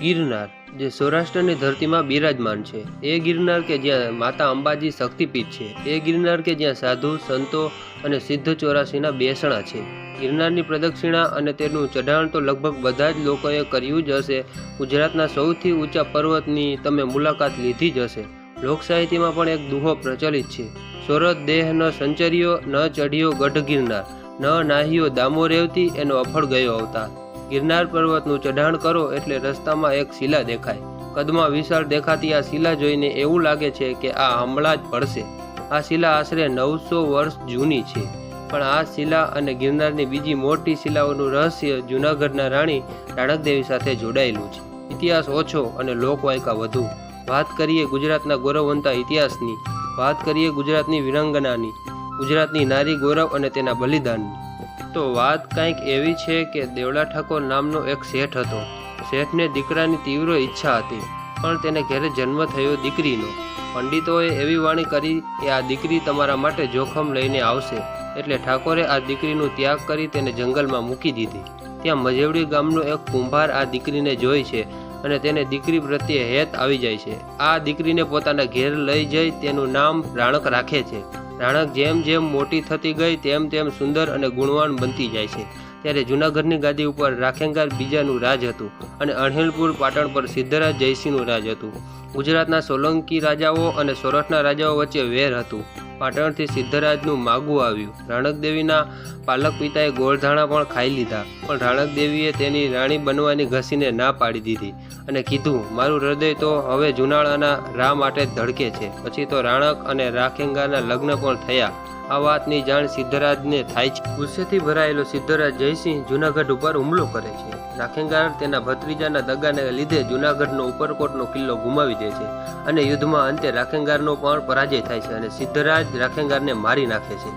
ગિરનાર, જે સૌરાષ્ટ્રની ધરતીમાં બિરાજમાન છે. એ ગિરનાર કે જ્યાં માતા અંબાજી શક્તિપીઠ છે. એ ગિરનાર કે જ્યાં સાધુ, સંતો અને સિદ્ધ ચોરાસીના બેસણા છે. ગિરનારની પ્રદક્ષિણા અને તેનું ચઢાણ તો લગભગ બધા જ લોકોએ કર્યું જ હશે. ગુજરાતના સૌથી ઊંચા પર્વતની તમે મુલાકાત લીધી જ હશે. લોકસાહિત્યમાં પણ એક દુહો પ્રચલિત છે. સોરત દેહ ન સંચર્યો, ન ચઢ્યો ગઢ ગિરનાર. ન નાહ્યો દામો રેવતી એનો અફળ ગયો અવતાર. ગિરનાર પર્વતનું ચઢાણ કરો એટલે રસ્તામાં એક શિલા દેખાય. કદમાં વિશાળ દેખાતી આ શિલા જોઈને એવું લાગે છે કે આ હમણાં જ પડશે. આ શિલા આશરે નવસો વર્ષ જૂની છે. પણ આ શિલા અને ગિરનારની બીજી મોટી શિલાઓનું રહસ્ય જૂનાગઢના રાણી રાણકદેવી સાથે જોડાયેલું છે. ઇતિહાસ ઓછો અને લોકવાયકા વધુ. વાત કરીએ ગુજરાતના ગૌરવવંતા ઇતિહાસની. વાત કરીએ ગુજરાતની વિરંગનાની. ગુજરાતની નારી ગૌરવ અને તેના બલિદાનની. તો વાત કંઈક એવી છે કે દેવડા ઠાકોર નામનો એક શેઠ હતો. શેઠને દીકરાની તીવ્ર ઈચ્છા હતી, પણ તેને ઘરે જન્મ થયો દીકરીનો. પંડિતોએ એવી વાણી કરી કે આ દીકરી તમારા માટે જોખમ લઈને આવશે, એટલે ઠાકોરે આ દીકરીનું ત્યાગ કરી તેને જંગલમાં મૂકી દીધી. ત્યાં મજેવડી ગામનો એક કુંભાર આ દીકરીને જોઈ છે અને તેને દીકરી પ્રત્યે હેત આવી જાય છે. આ દીકરીને પોતાના ઘેર લઈ જઈ તેનું નામ રાણક રાખે છે. રાણક જેમ જેમ મોટી થતી ગઈ તેમ તેમ સુંદર અને ગુણવાન બનતી જાય છે. ત્યારે જૂનાગઢની ગાદી ઉપર રાખેંગાર બીજાનું રાજ હતું અને અણહિલપુર પાટણ પર સિદ્ધરાજ જયસિંહનું રાજ હતું. ગુજરાતના સોલંકી રાજાઓ અને સોરઠના રાજાઓ વચ્ચે વેર હતું. પાટણથી સિદ્ધરાજનું માગું આવ્યું. રાણકદેવીના પાલક પિતાએ ગોળધાણા પણ ખાઈ લીધા, પણ રાણકદેવીએ તેની રાણી બનવાની ઘસીને ના પાડી દીધી અને કીધું, મારું હૃદય તો હવે જુનાળાના રા માટે ધડકે છે. પછી તો રાણક અને રાખેંગાના લગ્ન પણ થયા. આ વાતની જાણ સિદ્ધરાજને થાય છે. ગુસ્સેથી ભરાયેલો સિદ્ધરાજ જયસિંહ જુનાગઢ ઉપર હુમલો કરે છે. રાખેંગાર તેના ભત્રીજાના દગાને લીધે જુનાગઢનો ઉપરકોટનો કિલ્લો ગુમાવી દે છે અને યુદ્ધમાં અંતે રાખેંગારનો પણ પરાજય થાય છે અને સિદ્ધરાજ રાખેંગારને મારી નાખે છે.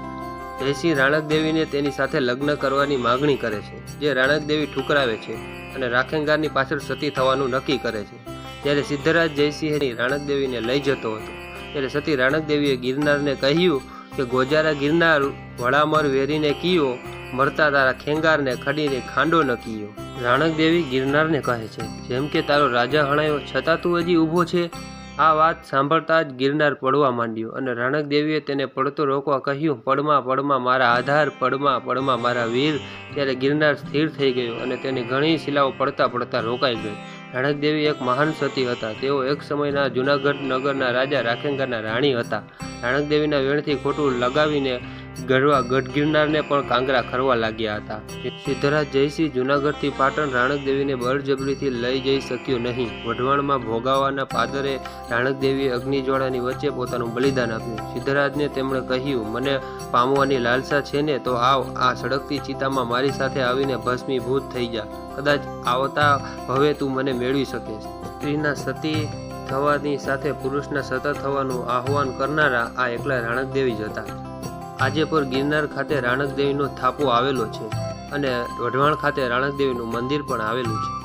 જયસિંહ રાણકદેવીને તેની સાથે લગ્ન કરવાની માગણી કરે છે, જે રાણકદેવી ઠુકરાવે છે અને રાખેંગારની પાછળ સતી થવાનું નક્કી કરે છે. જ્યારે સિદ્ધરાજ જયસિંહની રાણકદેવીને લઈ જતો હતો, ત્યારે સતી રાણકદેવીએ ગિરનારને કહ્યું કે, ગોજારા ગિરનાર વડામર વેરીને કીયો, મરતા તારા ખેંગારને ખડીને ખાંડો ન કીયો. રાણકદેવી ગિરનારને કહે છે, જેમ કે તારો રાજા હણાયો, છતાં તું હજી ઊભો છે. આ વાત સાંભળતા જ ગિરનાર પડવા માંડ્યો અને રાણકદેવીએ તેને પડતો રોકવા કહ્યું, પડમાં પડમાં મારા આધાર, પડમાં પડમાં મારા વીર. ત્યારે ગિરનાર સ્થિર થઈ ગયો અને તેની ઘણી શિલાઓ પડતા પડતા રોકાઈ ગઈ. રાણકદેવી એક મહાન સતી હતા. તેઓ એક સમયના જૂનાગઢ નગરના રાજા રાખેંગરના રાણી હતા. રાણકદેવીના વેણથી ખોટું લગાવીને ગઢવા ગઢ ગિરનારને પણ કાંગરા ખરવા લાગ્યા હતા. સિદ્ધરાજ જયસિંહ જૂનાગઢથી પાટણ રાણકદેવીને બળજબરીથી લઈ જઈ શક્યો નહીં. વઢવાણમાં ભોગાવાના પાદરે રાણકદેવીએ અગ્નિજ્વાળાની વચ્ચે પોતાનું બલિદાન આપ્યું. સિદ્ધરાજને તેમણે કહ્યું, મને પામવાની લાલસા છે ને, તો આવ, આ સળગતી ચિતામાં મારી સાથે આવીને ભસ્મીભૂત થઈ જા. કદાચ આવતા હવે તું મને મેળવી શકે સ્ત્રીના સતી થવાની સાથે પુરુષના સતત થવાનું આહવાન કરનારા આ એકલા રાણકદેવી જ હતા. આજે પર ગિરનાર ખાતે રાણકદેવીનો થાપો આવેલો છે અને વઢવાણ ખાતે રાણકદેવીનું મંદિર પણ આવેલું છે.